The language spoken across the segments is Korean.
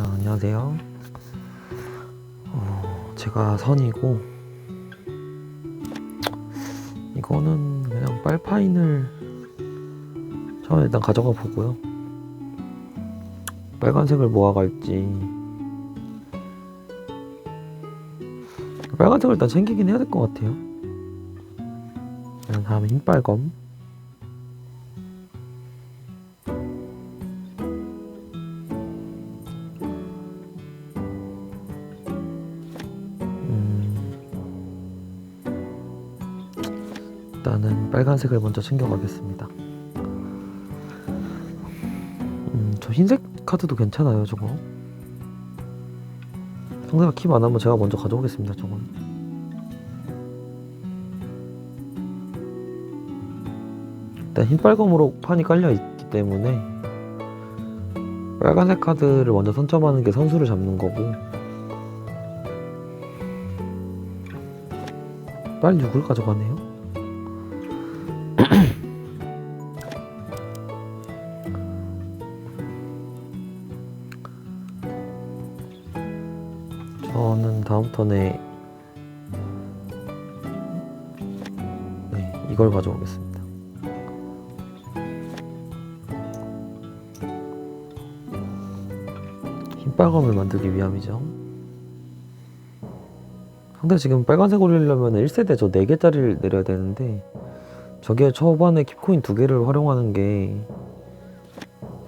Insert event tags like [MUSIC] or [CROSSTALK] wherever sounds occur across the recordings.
자, 안녕하세요. 어, 제가 선이고, 이거는 그냥 빨파인을 처음에 일단 가져가 보고요. 빨간색을 모아갈지. 빨간색을 일단 챙기긴 해야 될 것 같아요. 다음에 흰빨검. 일단은 빨간색을 먼저 챙겨가겠습니다. 음, 저 흰색 카드도 괜찮아요, 저거. 상대가 킵 안 하면 제가 먼저 가져오겠습니다, 저건. 일단 흰빨검으로 판이 깔려 있기 때문에 빨간색 카드를 먼저 선점하는 게 선수를 잡는 거고 빨리 6을 가져가네요. 턴에 네, 이걸 가져오겠습니다. 흰빨검을 만들기 위함이죠. 상대 지금 빨간색 올리려면 1세대 저 4개짜리를 내려야 되는데 저게 초반에 킵코인 2개를 활용하는 게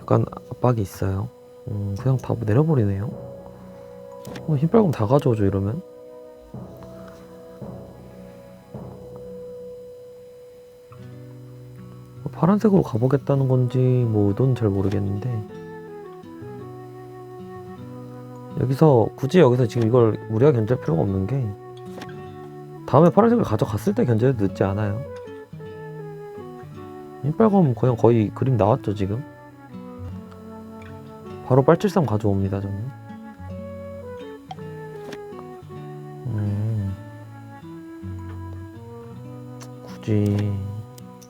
약간 압박이 있어요. 음, 그냥 다 내려버리네요. 어, 흰빨검 다 가져오죠 이러면. 뭐 파란색으로 가보겠다는 건지 뭐든 잘 모르겠는데. 여기서 굳이 여기서 지금 이걸 우리가 견제할 필요가 없는 게 다음에 파란색을 가져갔을 때 견제해도 늦지 않아요. 흰빨검 그냥 거의 그림 나왔죠 지금? 바로 빨칠삼 가져옵니다 저는 굳이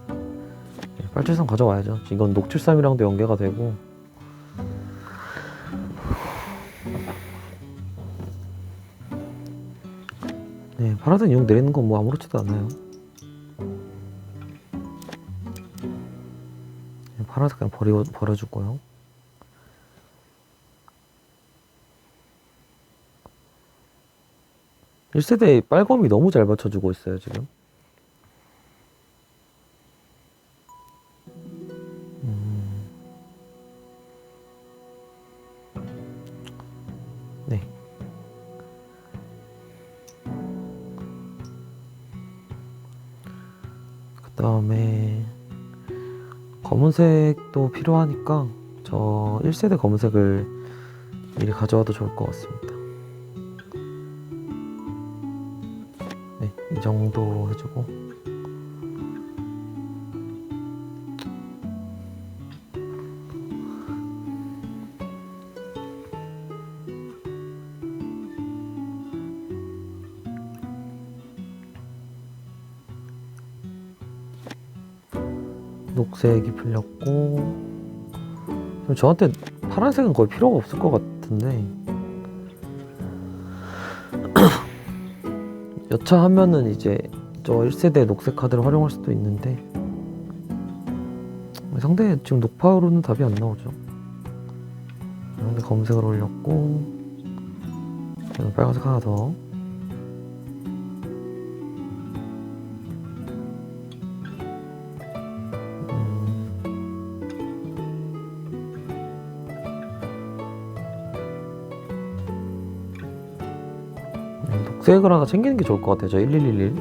네, 빨칠삼 가져와야죠 이건 녹칠삼이랑도 연계가 되고 네, 파란색 용 내리는 건 뭐 아무렇지도 않아요. 네, 파란색 그냥 버려, 버려줄 거요. 일세대 빨검이 너무 잘 받쳐주고 있어요, 지금. 다음에 검은색도 필요하니까 저 1세대 검은색을 미리 가져와도 좋을 것 같습니다. 네, 이 정도 해주고 녹색이 풀렸고 저한테 파란색은 거의 필요가 없을 것 같은데. [CLEARS THROAT] 여차하면은 이제 저 1세대 녹색 카드를 활용할 수도 있는데 상대 지금 녹파로는 답이 안 나오죠. 상대 검색을 올렸고 빨간색 하나 더 음, 녹색을 하나 챙기는 게 좋을 것 같아요. 저 1111.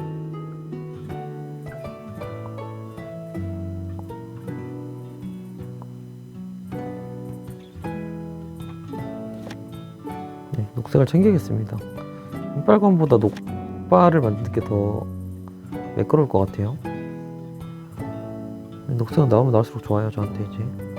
네, 녹색을 챙기겠습니다. 빨간보다 녹바를 만드는 게 더 매끄러울 것 같아요. 네, 녹색은 나오면 나올수록 좋아요, 저한테 이제.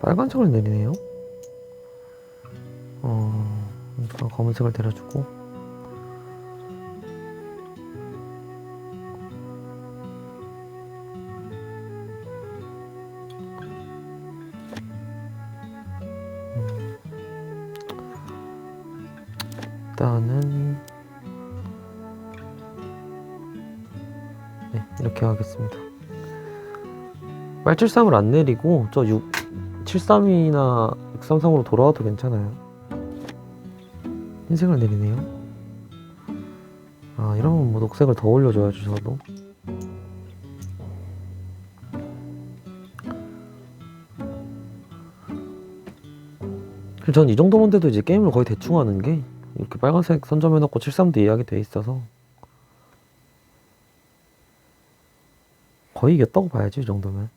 빨간색을 내리네요. 어, 일단 검은색을 내려주고. 일단은 네 이렇게 하겠습니다. 빨칠삼을 안 내리고 저 6, 73이나 633으로 돌아와도 괜찮아요. 흰색을 내리네요. 아 이러면 뭐 녹색을 더 올려줘야죠 저도. 전 이 정도만 돼도 이제 게임을 거의 대충 하는 게 이렇게 빨간색 선점해놓고 73도 이해하게 돼 있어서 거의 이겼다고 봐야지 이 정도면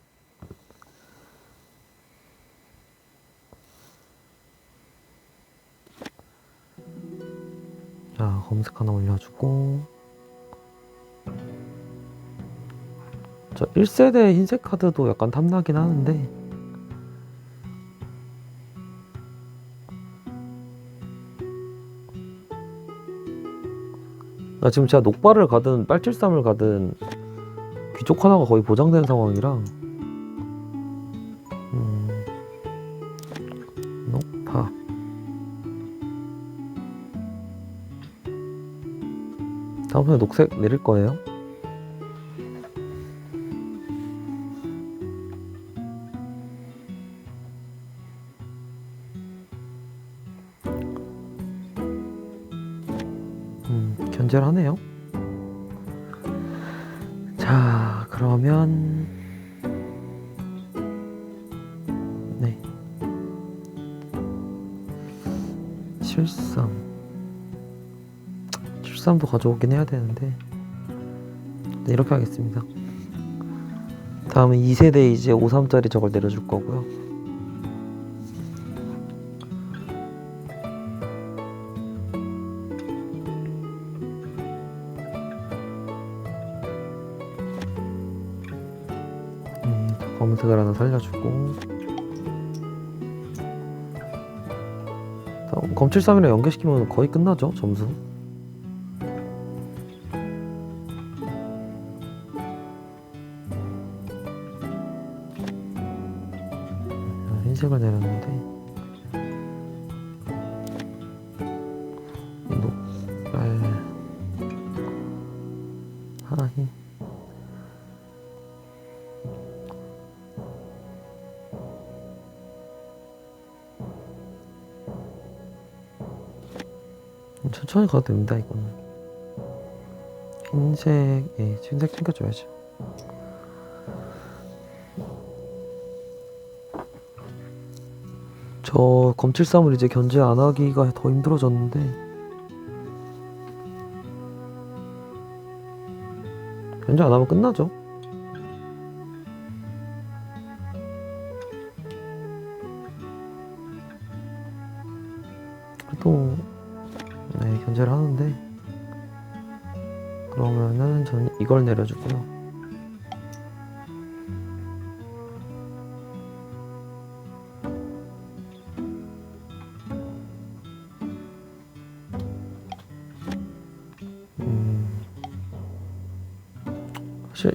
검색 하나 올려주고. 저 1세대 흰색 카드도 약간 탐나긴 하는데. 나 지금 제가 녹발을 가든 빨칠삼을 가든 귀족 하나가 거의 보장된 상황이라 다음번에 녹색 내릴 거예요 음, 견제를 하네요. 자, 그러면 네. 73 73도 가져오긴 해야 되는데 네, 이렇게 하겠습니다. 다음은 2세대 이제 53짜리 저걸 내려줄 거고요. 음, 검은색을 하나 살려주고 다음 검칠삼이랑 연계시키면 거의 끝나죠 점수 흰색을 내렸는데. 녹발 하흰 천천히 가도 됩니다 이거는. 흰색 예 흰색 챙겨줘야죠 저 검칠삼을 이제 견제 안 하기가 더 힘들어졌는데. 견제 안 하면 끝나죠. 그래도 네, 견제를 하는데. 그러면은 전 이걸 내려주고요.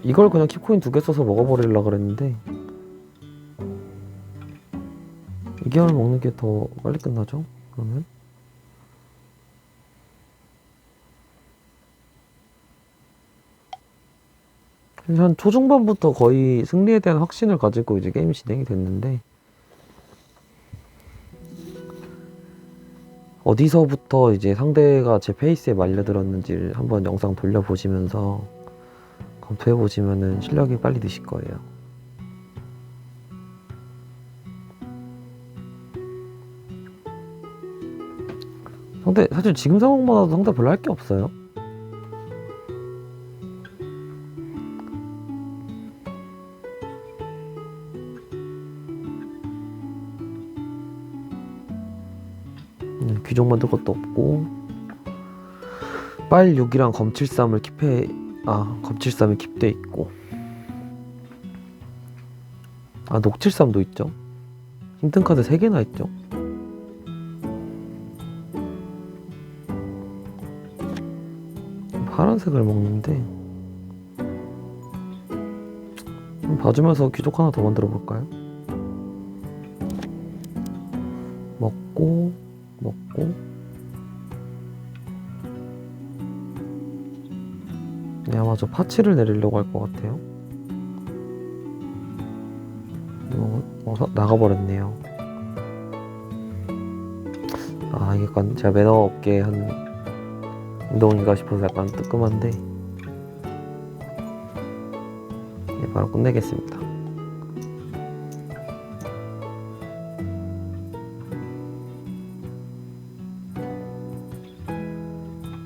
이걸 그냥 킵코인 두 개 써서 먹어버리려 그랬는데 이걸 먹는 게 더 빨리 끝나죠? 그러면? 한 초중반부터 거의 승리에 대한 확신을 가지고 이제 게임이 진행이 됐는데 어디서부터 이제 상대가 제 페이스에 말려들었는지를 한번 영상 돌려보시면서 검토해 보시면은 실력이 빨리 느실 거예요. 상대 사실 지금 상황만 봐도 상대 별로 할 게 없어요. 네, 귀족 만들 것도 없고 빨 6이랑 검 73을 킵해 아 검73이 킵돼 있고 아 녹73도 있죠 힘든 카드 3개나 있죠. 파란색을 먹는데 좀 봐주면서 귀족 하나 더 만들어 볼까요? 먹고 먹고 네 아마 저 파치를 내리려고 할 것 같아요. 어, 어, 서- 나가버렸네요. 아 이게 약간 제가 매너 없게 한 운동인가 싶어서 약간 뜨끔한데. 네, 바로 끝내겠습니다.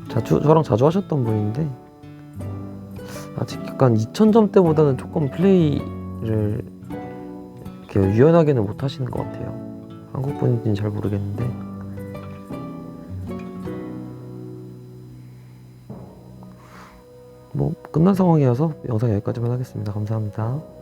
자주 저랑 자주 하셨던 분인데 아직 약간 2000점 때보다는 조금 플레이를 이렇게 유연하게는 못 하시는 것 같아요. 한국 분인지는 잘 모르겠는데 뭐 끝난 상황이어서 영상 여기까지만 하겠습니다. 감사합니다.